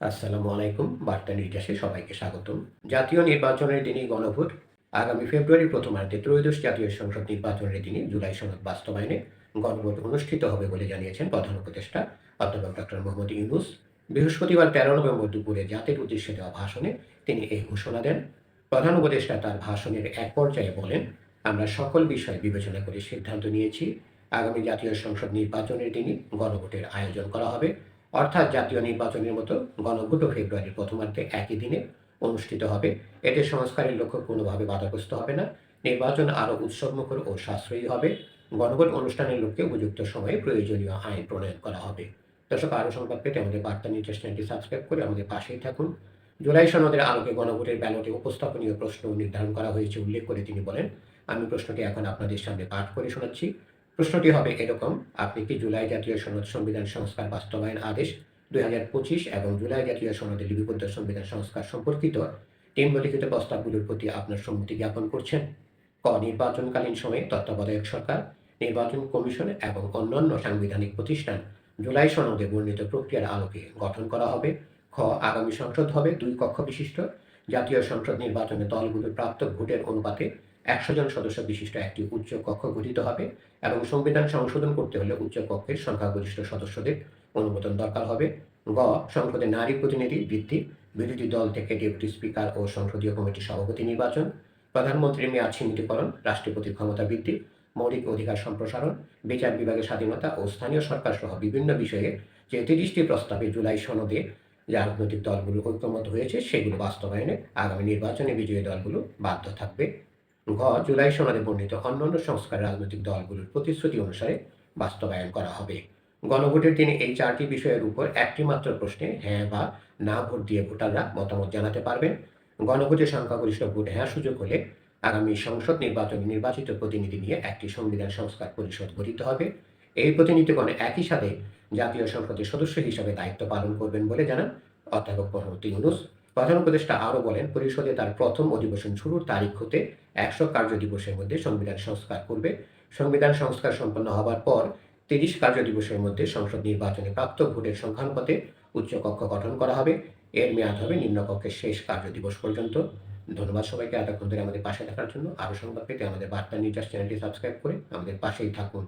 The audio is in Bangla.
আসসালামু আলাইকুম, বার্তা নির্যাসে সবাইকে স্বাগতম। জাতীয় নির্বাচনের দিনই গণভোট। আগামী ফেব্রুয়ারির প্রথমার্ধে ত্রয়োদশ জাতীয় সংসদ নির্বাচনের দিনে জুলাই সনদ বাস্তবায়নে গণভোট অনুষ্ঠিত হবে বলে জানিয়েছেন প্রধান উপদেষ্টা অধ্যাপক ডক্টর মোহাম্মদ ইউনুস। বৃহস্পতিবার তেরো নভেম্বর দুপুরে জাতির উদ্দেশ্যে দেওয়া ভাষণে তিনি এই ঘোষণা দেন। প্রধান উপদেষ্টা তার ভাষণের এক পর্যায়ে বলেন, আমরা সকল বিষয় বিবেচনা করে সিদ্ধান্ত নিয়েছি। আগামী জাতীয় সংসদ নির্বাচনের দিনই গণভোটের আয়োজন করা হবে। অর্থাৎ জাতীয় নির্বাচনের মতো গণভোটও ফেব্রুয়ারির প্রথমার্ধে একই দিনে অনুষ্ঠিত হবে। এতে সংস্কারের লক্ষ্য কোনোভাবে বাধাগ্রস্ত হবে না। নির্বাচন আরও উৎসবমুখর ও সাশ্রয়ী হবে। গণভোট অনুষ্ঠানের লক্ষ্যে উপযুক্ত সময়ে প্রয়োজনীয় আইন প্রণয়ন করা হবে। দর্শক, আরও সংবাদ পেতে আমাদের বার্তা নিউজ চ্যানেলটি সাবস্ক্রাইব করে আমাদের পাশেই থাকুন। জুলাই সনদের আলোকে গণভোটের ব্যালটে উপস্থাপনীয় প্রশ্ন নির্ধারণ করা হয়েছে, উল্লেখ করে তিনি বলেন, আমি প্রশ্নটি এখন আপনাদের সামনে পাঠ করে শোনাচ্ছি। প্রশ্নটি হবে এরকম আপনি কি জুলাই জাতীয় সনদ সংবিধান সংস্কার বাস্তবায়ন আদেশ দুই হাজার পঁচিশ এবং জুলাই জাতীয় সনদে লিপিবদ্ধ সংবিধান সংস্কার সম্পর্কিত নিম্নলিখিত প্রস্তাবগুলোর প্রতি আপনার সম্মতি জ্ঞাপন করছেন? ক. নির্বাচনকালীন সময়ে তত্ত্বাবধায়ক সরকার, নির্বাচন কমিশন এবং অন্যান্য সাংবিধানিক প্রতিষ্ঠান জুলাই সনদে বর্ণিত প্রক্রিয়ার আলোকে গঠন করা হবে। খ. আগামী সংসদ হবে দুই কক্ষ বিশিষ্ট জাতীয় সংসদ নির্বাচনে দলগুলোর প্রাপ্ত ভোটের অনুপাতে একশো জন সদস্য বিশিষ্ট একটি উচ্চ কক্ষ গঠিত হবে এবং সংবিধান সংশোধন করতে হলে উচ্চ কক্ষের সংখ্যাগরিষ্ঠ সদস্যদের অনুমোদন দরকার হবে। গ, সংসদে নারী প্রতিনিধি বৃদ্ধি বিরোধী দল থেকে ডেপুটি স্পিকার ও সংসদীয় কমিটির সভাপতি নির্বাচন প্রধানমন্ত্রীর মেয়াদ সীমিতকরণ, রাষ্ট্রপতির ক্ষমতা বৃদ্ধি, মৌলিক অধিকার সম্প্রসারণ, বিচার বিভাগের স্বাধীনতা ও স্থানীয় সরকার সহ বিভিন্ন বিষয়ে যে তিরিশটি প্রস্তাবে জুলাই সনদে যে রাজনৈতিক দলগুলো ঐক্যমত হয়েছে, সেগুলো বাস্তবায়নে আগামী নির্বাচনে বিজয়ী দলগুলো বাধ্য থাকবে। ঘ জুলাই সনদে বর্ণিত অন্যান্য সংস্কার রাজনৈতিক দলগুলোর প্রতিশ্রুতি অনুসারে বাস্তবায়ন করা হবে। গণভোটের দিনে এই চারটি বিষয়ের উপর একটি মাত্র প্রশ্নে হ্যাঁ বা না ভোট দিয়ে ভোটাররা মতামত জানাতে পারবেন। গণভোটের সংখ্যাগরিষ্ঠ ভোট হ্যাঁ সুযোগ হলে আগামী সংসদ নির্বাচনে নির্বাচিত প্রতিনিধি নিয়ে একটি সংবিধান সংস্কার পরিষদ গঠিত হবে। এই প্রতিনিধিগণ একই সাথে জাতীয় সংসদের সদস্য হিসাবে দায়িত্ব পালন করবেন বলে জানান অধ্যাপক মোহাম্মদ ইউনুস প্রধান উপদেষ্টা আরও বলেন, পরিষদে তার প্রথম অধিবেশন শুরুর তারিখ হতে একশো কার্য দিবসের মধ্যে সংবিধান সংস্কার করবে। সংবিধান সংস্কার সম্পন্ন হওয়ার পর তিরিশ কার্য দিবসের মধ্যে সংসদ নির্বাচনে প্রাপ্ত ভোটের সংখ্যানুপাতে উচ্চকক্ষ গঠন করা হবে। এর মেয়াদ হবে নিম্নকক্ষের শেষ কার্য দিবস পর্যন্ত। ধন্যবাদ সবাইকে, এতক্ষণ ধরে আমাদের পাশে থাকার জন্য। আরও সংবাদ পেতে আমাদের বার্তা নিউজ চ্যানেলটি সাবস্ক্রাইব করে আমাদের পাশেই থাকুন।